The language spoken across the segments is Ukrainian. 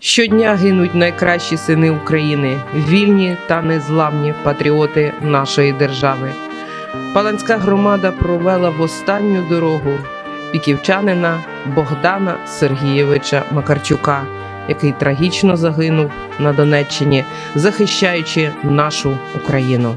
Щодня гинуть найкращі сини України, вільні та незламні патріоти нашої держави. Паланська громада провела в останню дорогу піківчанина Богдана Сергійовича Макарчука, який трагічно загинув на Донеччині, захищаючи нашу Україну.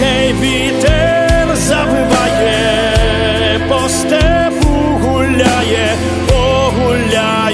Гей, вітер завиває, по степу гуляє, погуляй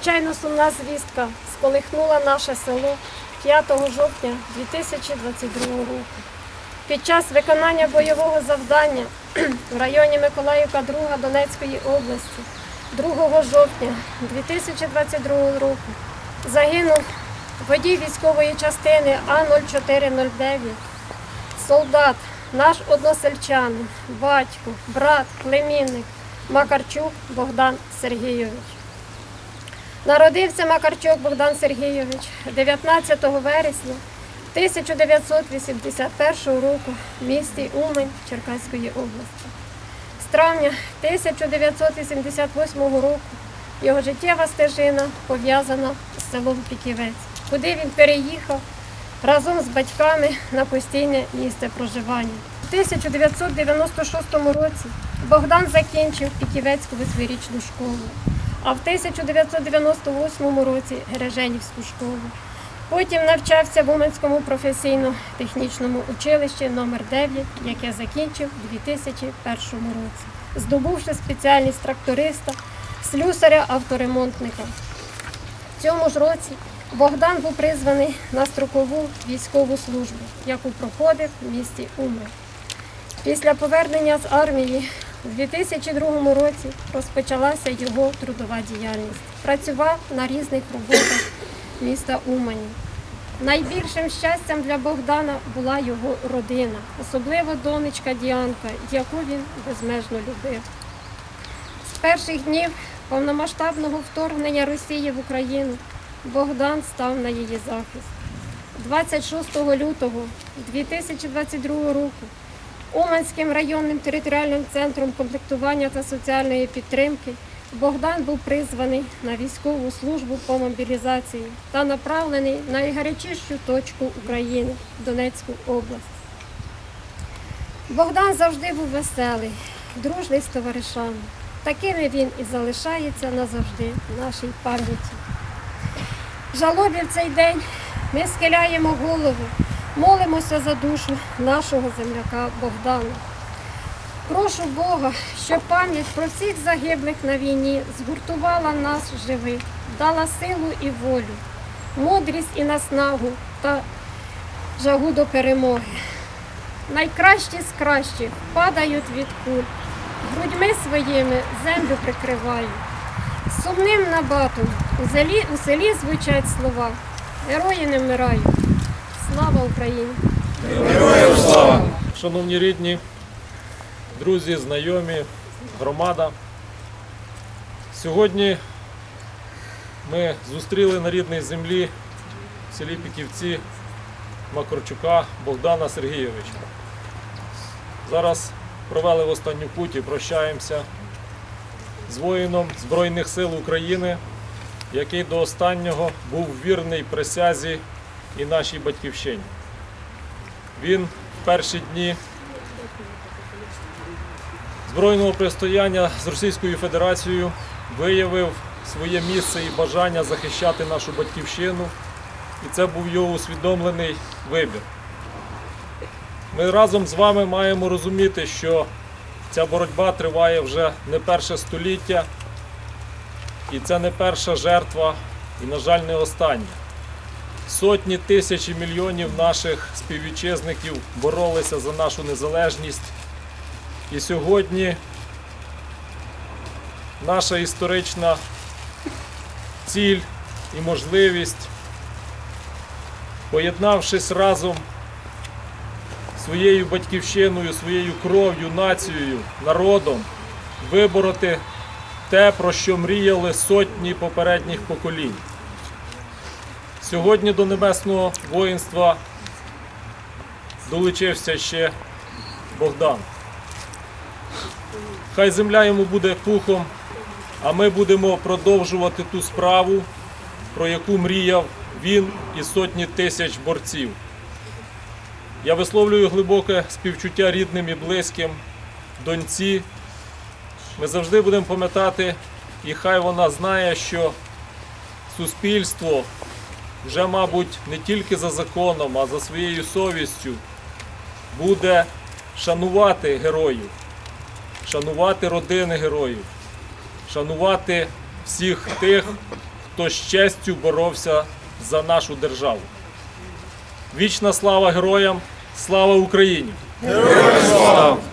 надзвичайно сумна звістка сколихнула наше село 5 жовтня 2022 року. Під час виконання бойового завдання в районі Миколаївка 2 Донецької області 2 жовтня 2022 року загинув водій військової частини А0409, солдат, наш односельчанин, батько, брат, племінник Макарчук Богдан Сергійович. Народився Макарчук Богдан Сергійович 19 вересня 1981 року в місті Умань Черкаської області. З травня 1988 року його життєва стежина пов'язана з селом Піківець, куди він переїхав разом з батьками на постійне місце проживання. У 1996 році Богдан закінчив Піківецьку восьмирічну школу а в 1998 році Гереженівську школу. Потім навчався в Уманському професійно-технічному училищі номер 9 яке закінчив у 2001 році, здобувши спеціальність тракториста, слюсаря авторемонтника. В цьому ж році Богдан був призваний на строкову військову службу, яку проходив в місті Умань. Після повернення з армії у 2002 році розпочалася його трудова діяльність. Працював на різних роботах міста Умані. Найбільшим щастям для Богдана була його родина, особливо донечка Діанка, яку він безмежно любив. З перших днів повномасштабного вторгнення Росії в Україну Богдан став на її захист. 26 лютого 2022 року Уманським районним територіальним центром комплектування та соціальної підтримки Богдан був призваний на військову службу по мобілізації та направлений на найгарячішу точку України Донецьку область. Богдан завжди був веселий, дружний з товаришами. Такими він і залишається назавжди в нашій пам'яті. Жалобі в цей день ми схиляємо голову, молимося за душу нашого земляка Богдана. Прошу Бога, щоб пам'ять про всіх загиблих на війні згуртувала нас живих, дала силу і волю, мудрість і наснагу та жагу до перемоги. Найкращі з кращих падають від куль, грудьми своїми землю прикривають. Сумним набатом у селі, звучать слова. Герої не вмирають. Слава Україні! Слава! Шановні рідні, друзі, знайомі, громада. Сьогодні ми зустріли на рідній землі в селі Піківці Макарчука Богдана Сергійовича. Зараз провели в останню путь і прощаємося з воїном Збройних сил України, який до останнього був вірний присязі і нашій батьківщині. Він в перші дні збройного протистояння з Російською Федерацією виявив своє місце і бажання захищати нашу батьківщину, і це був його усвідомлений вибір. Ми разом з вами маємо розуміти, що ця боротьба триває вже не перше століття, і це не перша жертва, і, на жаль, не остання. Сотні тисяч і мільйонів наших співвітчизників боролися за нашу незалежність. І сьогодні наша історична ціль і можливість, поєднавшись разом своєю батьківщиною, своєю кров'ю, нацією, народом, вибороти те, про що мріяли сотні попередніх поколінь. Сьогодні до небесного воїнства долучився ще Богдан. Хай земля йому буде пухом, а ми будемо продовжувати ту справу, про яку мріяв він і сотні тисяч борців. Я висловлюю глибоке співчуття рідним і близьким, доньці. Ми завжди будемо пам'ятати, і хай вона знає, що суспільство вже, мабуть, не тільки за законом, а за своєю совістю буде шанувати героїв, шанувати родини героїв, шанувати всіх тих, хто з честю боровся за нашу державу. Вічна слава героям! Слава Україні! від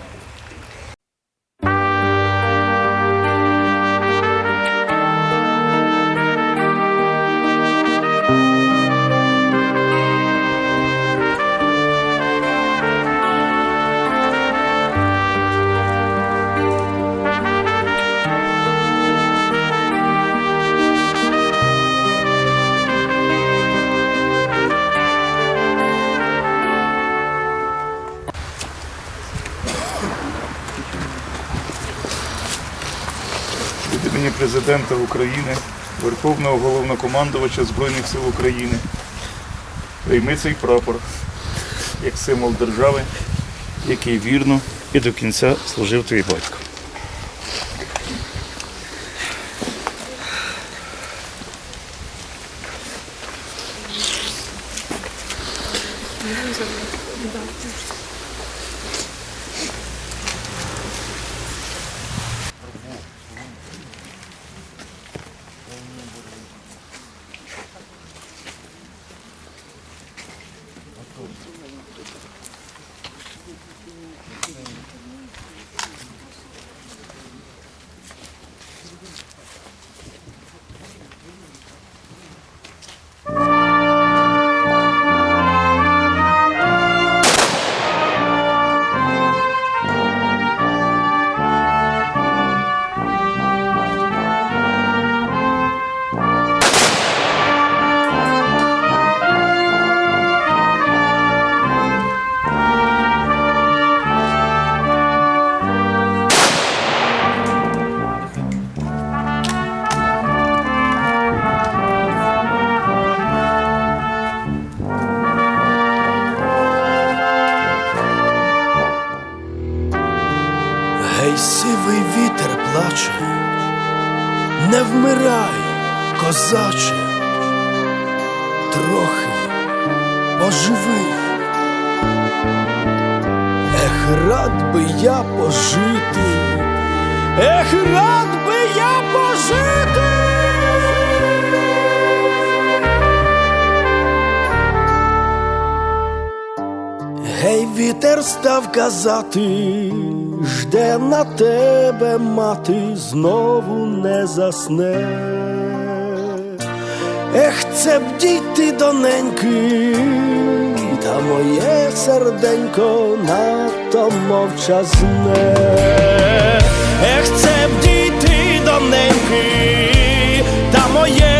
імені Президента України, Верховного Головнокомандувача Збройних сил України. Прийми цей прапор як символ держави, який вірно і до кінця служив твій батько. Thank you. Не вмирай, козаче, трохи поживи. Ех, рад би я пожити, ех, рад би я пожити. Гей, вітер став казати, жде на тебе мати, знову не засне. Ех, це б дійти до неньки, та моє серденько надто мовчазне. Ех, це б дійти до неньки, та моє